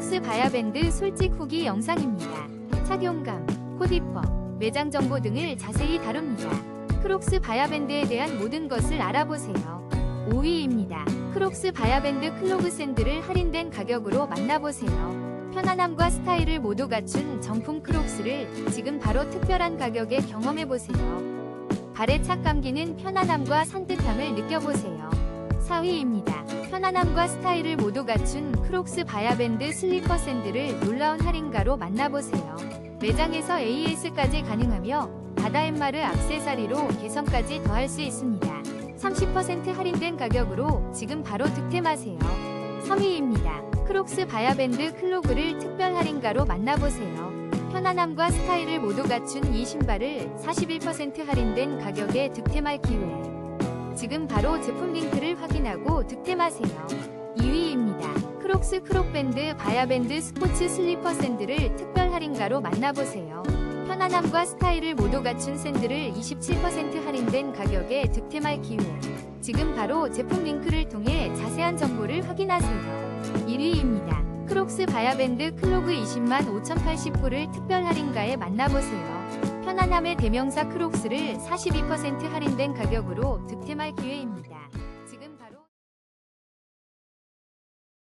크록스 바야밴드 솔직 후기 영상입니다. 착용감, 코디법, 매장 정보 등을 자세히 다룹니다. 크록스 바야밴드에 대한 모든 것을 알아보세요. 5위입니다. 크록스 바야밴드 클로그 샌들을 할인된 가격으로 만나보세요. 편안함과 스타일을 모두 갖춘 정품 크록스를 지금 바로 특별한 가격에 경험해보세요. 발에 착 감기는 편안함과 산뜻함을 느껴보세요. 4위입니다. 편안함과 스타일을 모두 갖춘 크록스 바야밴드 슬리퍼 샌들을 놀라운 할인가로 만나보세요. 매장에서 AS까지 가능하며 바다엠마르 악세사리로 개성까지 더할 수 있습니다. 30% 할인된 가격으로 지금 바로 득템하세요. 3위입니다. 크록스 바야밴드 클로그를 특별 할인가로 만나보세요. 편안함과 스타일을 모두 갖춘 이 신발을 41% 할인된 가격에 득템할 기회. 지금 바로 제품 링크를 확인하고 득템하세요. 2위입니다. 크록스 크록밴드 바야밴드 스포츠 슬리퍼 샌들을 특별 할인가로 만나보세요. 편안함과 스타일을 모두 갖춘 샌들을 27% 할인된 가격에 득템할 기회. 지금 바로 제품 링크를 통해 자세한 정보를 확인하세요. 1위입니다. 크록스 바야밴드 클로그 20만 5,080불을 특별 할인가에 만나보세요. 편안함의 대명사 크록스를 42% 할인된 가격으로 득템할 기회입니다.